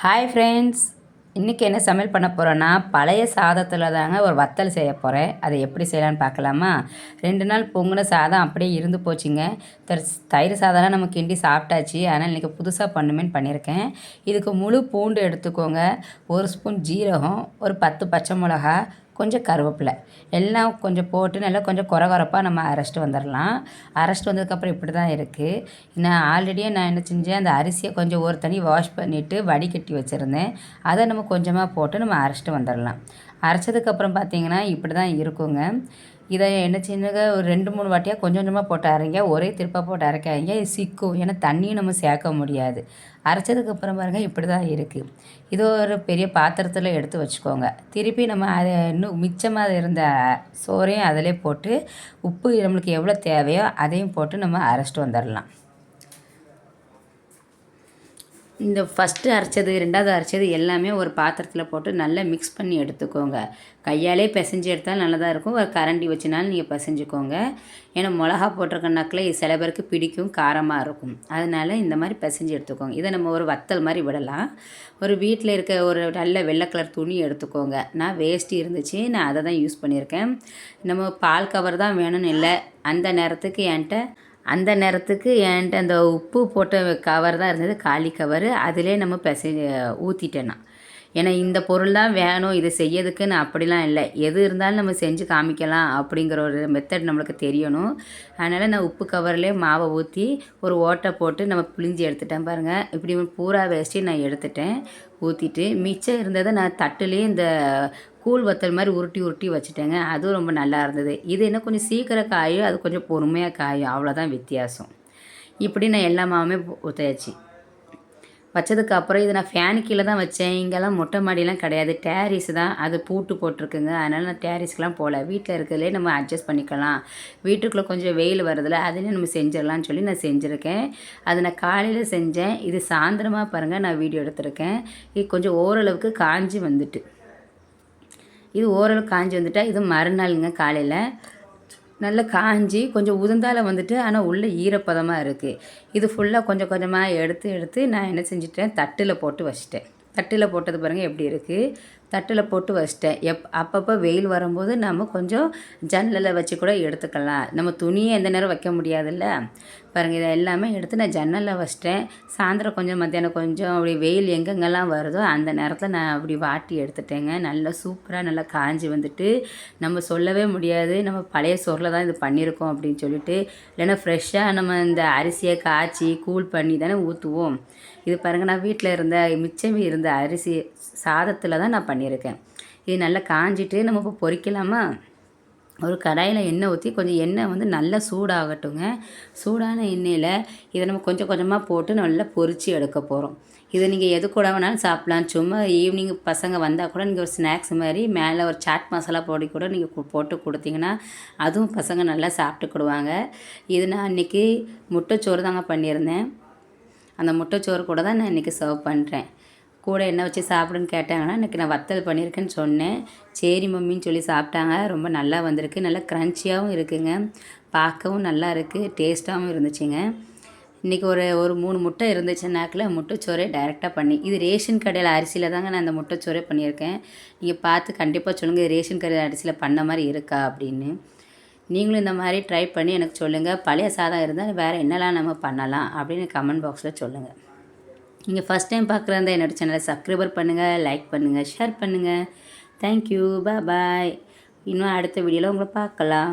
Hi friends இன்றைக்கி என்ன சமையல் பண்ண போகிறேன்னா பழைய சாதத்தில் தாங்க ஒரு வத்தல் செய்ய போகிறேன் அதை எப்படி செய்யலான்னு பார்க்கலாமா? ரெண்டு நாள் பொங்கின சாதம் அப்படியே இருந்து போச்சுங்க. தயிர் சாதம்லாம் நம்ம கிண்டி சாப்பிட்டாச்சு. அதனால் இன்றைக்கி புதுசாக பண்ணுமேன்னு பண்ணியிருக்கேன். இதுக்கு முழு பூண்டு எடுத்துக்கோங்க. ஒரு ஸ்பூன் ஜீரகம் ஒரு பத்து பச்சை மிளகா கொஞ்சம் கருவேப்பிலை. எல்லாம் கொஞ்சம் போட்டு நல்லா கொஞ்சம் குறை குறைப்பாக நம்ம அரைச்சிட்டு வந்துடலாம். அரைச்சிட்டு வந்ததுக்கப்புறம் இப்படி தான் இருக்குது நான் ஆல்ரெடியே நான் என்ன செஞ்சேன் அந்த அரிசியை கொஞ்சம் ஒரு தனி வாஷ் பண்ணிவிட்டு வடிகட்டி வச்சுருந்தேன். அதை நம்ம கொஞ்சமாக போட்டு நம்ம அரைச்சிட்டு வந்துடலாம். அரைச்சதுக்கப்புறம் பார்த்திங்கன்னா இப்படி தான் இருக்குங்க. இதை என்ன சின்னதாக ஒரு ரெண்டு மூணு வாட்டியாக கொஞ்சம் கொஞ்சமாக போட்டு அரைங்க. ஒரே திருப்பாக போட்டு அரைக்காதீங்க. இது சிக்கும். ஏன்னா தண்ணியும் நம்ம சேர்க்க முடியாது. அரைச்சதுக்கப்புறம் பாருங்கள் இப்படி தான் இருக்குது இது ஒரு பெரிய பாத்திரத்தில் எடுத்து வச்சுக்கோங்க. திருப்பி நம்ம அதை இன்னும் மிச்சமாக இருந்த சோறையும் அதிலே போட்டு உப்பு நம்மளுக்கு எவ்வளோ தேவையோ அதையும் போட்டு நம்ம அரைச்சிட்டு வந்துடலாம் இந்த ஃபஸ்ட்டு அரைச்சது ரெண்டாவது அரைச்சது எல்லாமே ஒரு பாத்திரத்தில் போட்டு நல்லா மிக்ஸ் பண்ணி எடுத்துக்கோங்க. கையாலே பிசைஞ்சு எடுத்தால் நல்லதாக இருக்கும். ஒரு கரண்டி வச்சுனாலும் நீங்கள் பிசைஞ்சுக்கோங்க. ஏன்னா மிளகா போட்டிருக்கனாக்கில் சில பேருக்கு பிடிக்கும் காரமாக இருக்கும். அதனால் இந்த மாதிரி பிசைஞ்சு எடுத்துக்கோங்க. இதை நம்ம ஒரு வத்தல் மாதிரி விடலாம். ஒரு வீட்டில் இருக்க ஒரு நல்ல வெள்ளை கலர் துணி எடுத்துக்கோங்க. நான் வேஸ்ட்டு இருந்துச்சு. நான் அதை தான் யூஸ் பண்ணியிருக்கேன். நம்ம பால் கவர் தான் வேணும்னு இல்லை. அந்த நேரத்துக்கு என்கிட்ட அந்த நேரத்துக்கு என்கிட்ட அந்த உப்பு போட்ட கவர் தான் இருந்தது. காலி கவர் அதிலே நம்ம பிசை ஊற்றிட்டேன் நான். ஏன்னா இந்த பொருள் தான் வேணும் இதை செய்யறதுக்குன்னு அப்படிலாம் இல்லை. எது இருந்தாலும் நம்ம செஞ்சு காமிக்கலாம் அப்படிங்கிற ஒரு மெத்தட் நம்மளுக்கு தெரியணும். அதனால் நான் உப்பு கவர்லேயே மாவை ஊற்றி ஒரு ஓட்டை போட்டு நம்ம புளிஞ்சி எடுத்துட்டேன் பாருங்கள் இப்படி பூரா வேஸ்ட்டு நான் எடுத்துட்டேன். ஊற்றிட்டு மிச்சம் இருந்ததை நான் தட்டுலேயே இந்த கூழ் வத்தல் மாதிரி உருட்டி உருட்டி வச்சுட்டேங்க. அதுவும் ரொம்ப நல்லா இருந்தது. இது என்ன கொஞ்சம் சீக்கிரம் காயும் அது கொஞ்சம் பொறுமையாக காயும் அவ்வளோதான் வித்தியாசம். இப்படி நான் எல்லா மாவுமே ஊற்றாச்சு வச்சதுக்கு அப்புறம் இது நான் ஃபேன் கீழே தான் வச்சேன். இங்கெல்லாம் மொட்டை மாடியெலாம் கிடையாது. டேரிஸ் தான். அது பூட்டு போட்டிருக்குங்க. அதனால் நான் டேரிஸ்க்கெலாம் போகல வீட்டில் இருக்கிறதுலே நம்ம அட்ஜஸ்ட் பண்ணிக்கலாம். வீட்டுக்குள்ளே கொஞ்சம் வெயில் வருதில்ல அதுலேயும் நம்ம செஞ்சிடலான்னு சொல்லி நான் செஞ்சுருக்கேன். அது நான் காலையில் செஞ்சேன். இது சாயந்தரமாக பாருங்கள் நான் வீடியோ எடுத்திருக்கேன். இது கொஞ்சம் ஓரளவுக்கு காஞ்சி வந்துட்டு. இது ஓரளவுக்கு காஞ்சி வந்துட்டால் இது மறுநாளுங்க காலையில். நல்லா காஞ்சி கொஞ்சம் உதிர்ந்தால வந்துட்டு ஆனால் உள்ளே ஈரப்பதமாக இருக்குது இது ஃபுல்லாக கொஞ்சம் கொஞ்சமாக எடுத்து எடுத்து நான் என்ன செஞ்சிட்டேன்? தட்டில் போட்டு வச்சிட்டேன். தட்டில் போட்டது பாருங்கள் எப்படி இருக்குது தட்டில் போட்டு வச்சிட்டேன். எப் அப்பப்போ வெயில் வரும்போது நம்ம கொஞ்சம் ஜன்னலில் வச்சு கூட எடுத்துக்கலாம். நம்ம துணியை எந்த நேரம் வைக்க முடியாதுல்ல? பாருங்கள் இதை எல்லாமே எடுத்து நான் ஜன்னலில் வச்சிட்டேன். சாயந்தரம் கொஞ்சம் மத்தியானம் கொஞ்சம் அப்படி வெயில் எங்கெங்கெல்லாம் வருதோ அந்த நேரத்தில் நான் அப்படி வாட்டி எடுத்துட்டேங்க. நல்லா சூப்பராக நல்லா காஞ்சி வந்துட்டு நம்ம சொல்லவே முடியாது. நம்ம பழைய சோறில் தான் இது பண்ணியிருக்கோம் அப்படின்னு சொல்லிட்டு இல்லைன்னா ஃப்ரெஷ்ஷாக நம்ம இந்த அரிசியை காய்ச்சி கூல் பண்ணி தானே ஊற்றுவோம் இது பாருங்கள் நான் வீட்டில் இருந்த மிச்சமே இருந்த அரிசி சாதத்தில் தான் நான் பண்ணியிருக்கேன். இது நல்லா காஞ்சிட்டு நம்ம இப்போ பொறிக்கலாமா? ஒரு கடாயில் எண்ணெய் ஊற்றி கொஞ்சம் எண்ணெய் வந்து நல்லா சூடாகட்டுங்க. சூடான எண்ணெயில் இதை நம்ம கொஞ்சம் கொஞ்சமாக போட்டு நல்லா பொறிச்சு எடுக்க போகிறோம் இதை நீங்கள் எது கூட வேணாலும் சாப்பிட்லாம். சும்மா ஈவினிங் பசங்க வந்தால் கூட நீங்கள் ஒரு ஸ்நாக்ஸ் மாதிரி மேலே ஒரு சாட் மசாலா பொடி கூட நீங்கள் போட்டு கொடுத்தீங்கன்னா அதுவும் பசங்க நல்லா சாப்பிட்டுக்கிடுவாங்க இது நான் இன்றைக்கி முட்டைச்சோறு தாங்க பண்ணியிருந்தேன். அந்த முட்டைச்சோறு கூட தான் நான் இன்றைக்கி சர்வ் பண்ணுறேன் கூட என்ன வச்சு சாப்பிடுன்னு கேட்டாங்கன்னா இன்றைக்கி நான் வத்தல் பண்ணியிருக்கேன்னு சொன்னேன். சரி மம்மின்னு சொல்லி சாப்பிட்டாங்க. ரொம்ப நல்லா வந்திருக்கு. நல்லா க்ரன்ச்சியாகவும் இருக்குங்க. பார்க்கவும் நல்லா இருக்குது டேஸ்ட்டாகவும் இருந்துச்சுங்க. இன்றைக்கி ஒரு ஒரு மூணு முட்டை இருந்துச்சுனாக்கில் முட்டைச்சோறே டைரெக்டாக பண்ணி இது ரேஷன் கடையில் அரிசியில் தாங்க நான் அந்த முட்டைச்சோறே பண்ணியிருக்கேன். நீங்கள் பார்த்து கண்டிப்பாக சொல்லுங்கள் ரேஷன் கடையில் அரிசியில் பண்ண மாதிரி இருக்கா அப்படின்னு. நீங்களும் இந்த மாதிரி ட்ரை பண்ணி எனக்கு சொல்லுங்கள் பழைய சாதம் இருந்தால் வேறு என்னெல்லாம் நம்ம பண்ணலாம் அப்படின்னு கமெண்ட் பாக்ஸில் சொல்லுங்கள் நீங்கள் ஃபஸ்ட் டைம் பார்க்குறதா என்னோடய சேனலை சப்ஸ்கிரைபர் பண்ணுங்கள் லைக் பண்ணுங்கள் ஷேர் பண்ணுங்கள் தேங்க்யூ பாய் இன்னும் அடுத்த வீடியோவில் உங்களை பார்க்கலாம்.